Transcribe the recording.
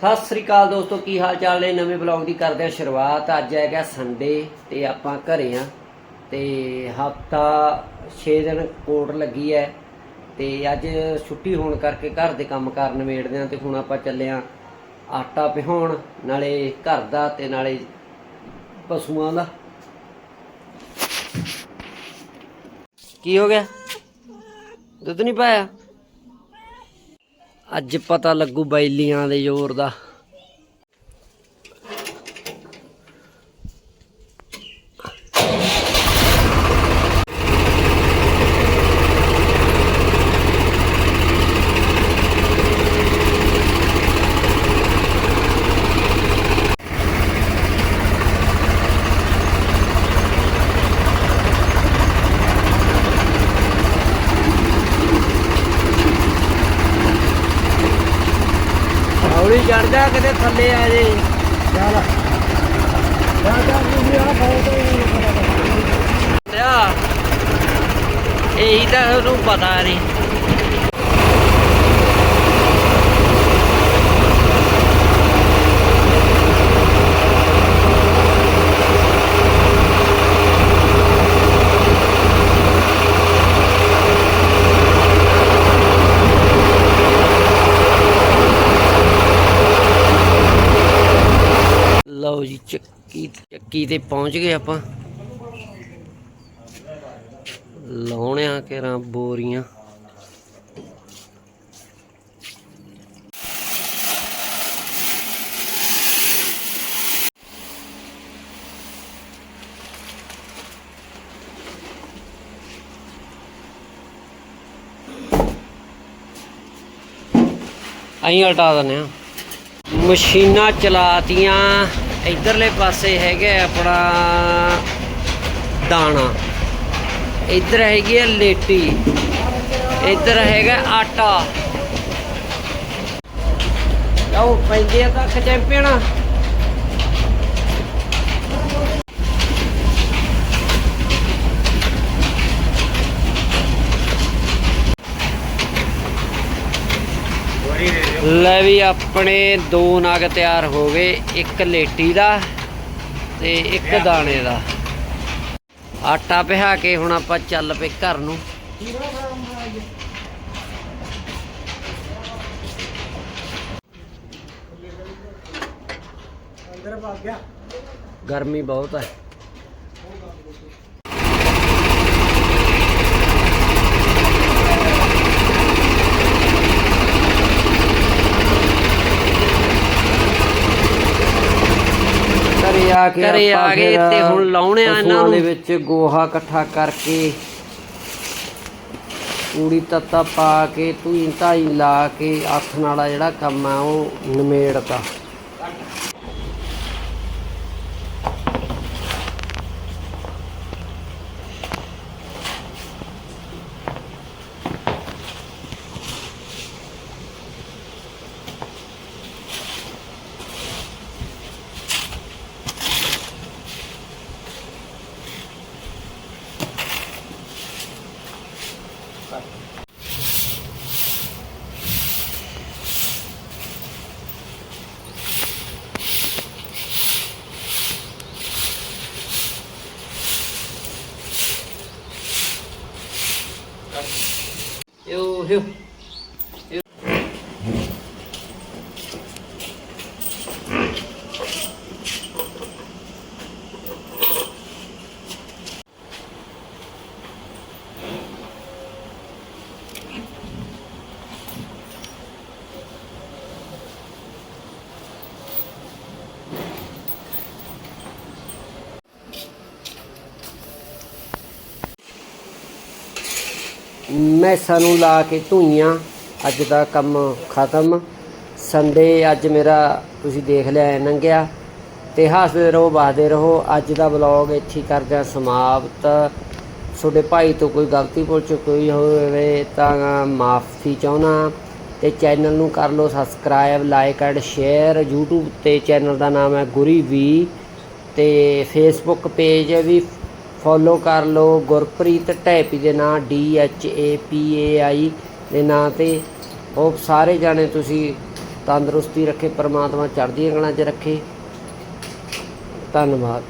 ਸਤਿ ਸ੍ਰੀ ਅਕਾਲ ਦੋਸਤੋ, ਕੀ ਹਾਲ ਚਾਲ ਨੇ? ਨਵੇਂ ਬਲੌਗ ਦੀ ਕਰਦੇ ਆ ਸ਼ੁਰੂਆਤ। ਅੱਜ ਹੈਗਾ ਸੰਡੇ ਤੇ ਆਪਾਂ ਘਰੇ ਆ ਤੇ ਹਫਤਾ 6 ਦਿਨ ਕੋਰਟ ਲੱਗੀ ਹੈ ਤੇ ਅੱਜ ਛੁੱਟੀ ਹੋਣ ਕਰਕੇ ਘਰ ਦੇ ਕੰਮ ਕਾਰ ਨਿਬੇੜਦੇ ਆ ਤੇ ਹੁਣ ਆਪਾਂ ਚੱਲੇ ਆ ਆਟਾ ਪਿਹਾਉਣ ਨਾਲੇ ਘਰ ਦਾ ਤੇ ਨਾਲੇ ਪਸ਼ੂਆਂ ਦਾ। ਕੀ ਹੋ ਗਿਆ? ਦੁੱਧ ਨਹੀਂ ਪਾਇਆ? ਅੱਜ ਪਤਾ ਲੱਗੂ ਬੈਲੀਆਂ ਦੇ ਜ਼ੋਰ ਦਾ। ਹੌਲੀ ਚੜ ਜਾ ਕਿਤੇ ਥੱਲੇ ਆ ਜੇ। ਚੱਲ। ਲਿਆ। ਇਹੀ ਤਾਂ ਉਹਨੂੰ ਪਤਾ ਨਹੀਂ ਲਓ ਜੀ, ਚੱਕੀ ਚੱਕੀ ਤੇ ਪਹੁੰਚ ਗਏ ਆਪਾਂ। ਲਾਉਣਿਆ ਕੇਰਾਂ ਬੋਰੀਆਂ। ਅਹੀਂ ਉਲਟਾ ਦਿੰਦੇ ਆ ਮਸ਼ੀਨਾਂ ਚਲਾਤੀਆਂ। ਇਧਰਲੇ ਪਾਸੇ ਹੈਗੇ ਆਪਣਾ ਦਾਣਾ। ਇੱਧਰ ਹੈਗੀ ਹੈ ਲੇਟੀ। ਇੱਧਰ ਹੈਗਾ ਆਟਾ। ਲਓ ਪੈਂਦੇ ਆ ਕੱਖ ਚੈਂਪੀਅਨ ਲੈ ਵੀ ਆਪਣੇ ਦੋ ਨਗ ਤਿਆਰ ਹੋ ਗਏ ਇੱਕ ਲੇਟੀ ਦਾ ਤੇ ਇੱਕ ਦਾਣੇ ਦਾ। ਆਟਾ ਪਿਹਾ ਕੇ ਹੁਣ ਆਪਾਂ ਚੱਲ ਪਏ ਘਰ ਨੂੰ। ਗਰਮੀ ਬਹੁਤ ਹੈ ਘਰੇ ਆ ਕੇ ਘਰੇ ਆ ਗਏ ਤੇ ਹੁਣ ਲਾਉਣੇ ਆ ਇਹਨਾਂ ਪਸ਼ੂਆਂ ਦੇ ਨੂੰ। ਵਿੱਚ ਗੋਹਾ ਇਕੱਠਾ ਕਰਕੇ ਪੂੜੀ ਤੱਤਾ ਪਾ ਕੇ ਧੂਈ ਧਾਈ ਲਾ ਕੇ ਹੱਥ ਨਾਲ ਜਿਹੜਾ ਕੰਮ ਆ ਉਹ ਨਿਮੇੜਤਾ Eu, eu ਮੈਸਾਂ ਨੂੰ ਲਾ ਕੇ ਧੂਈਆਂ। ਅੱਜ ਦਾ ਕੰਮ ਖਤਮ। ਸੰਡੇ, ਅੱਜ ਮੇਰਾ ਤੁਸੀਂ ਦੇਖ ਲਿਆ ਹੈ ਲੰਘਿਆ ਤੇ ਹੱਸਦੇ ਰਹੋ ਬਾਹਦੇ ਰਹੋ। ਅੱਜ ਦਾ ਵਲੌਗ ਇੱਥੇ ਹੀ ਕਰਦੇ ਹਾਂ ਸਮਾਪਤ। ਤੁਹਾਡੇ ਭਾਈ ਤੋਂ ਕੋਈ ਗਲਤੀ ਭੁੱਲ ਚੁੱਕੀ ਹੋਵੇ ਤਾਂ ਮਾਫੀ ਚਾਹੁੰਦਾ। ਤੇ ਚੈਨਲ ਨੂੰ ਕਰ ਲਓ subscribe, like and share. YouTube ਤੇ ਚੈਨਲ ਦਾ ਨਾਮ ਹੈ ਗੁਰੀ ਵੀ। ਤੇ ਫੇਸਬੁੱਕ ਪੇਜ ਵੀ ਫੋਲੋ ਕਰ ਲਓ ਗੁਰਪ੍ਰੀਤ ਢੈਪੀ ਦੇ ਨਾਂ ਡੀ ਐਚ ਏ ਪੀ ਏ ਆਈ ਦੇ ਨਾਂ ਤੇ। ਉਹ ਸਾਰੇ ਜਾਣੇ ਤੁਸੀਂ ਤੰਦਰੁਸਤੀ ਰੱਖੇ, ਪਰਮਾਤਮਾ ਚੜ੍ਹਦੀਆਂ ਗਲਾਂ 'ਚ ਰੱਖੇ। ਧੰਨਵਾਦ।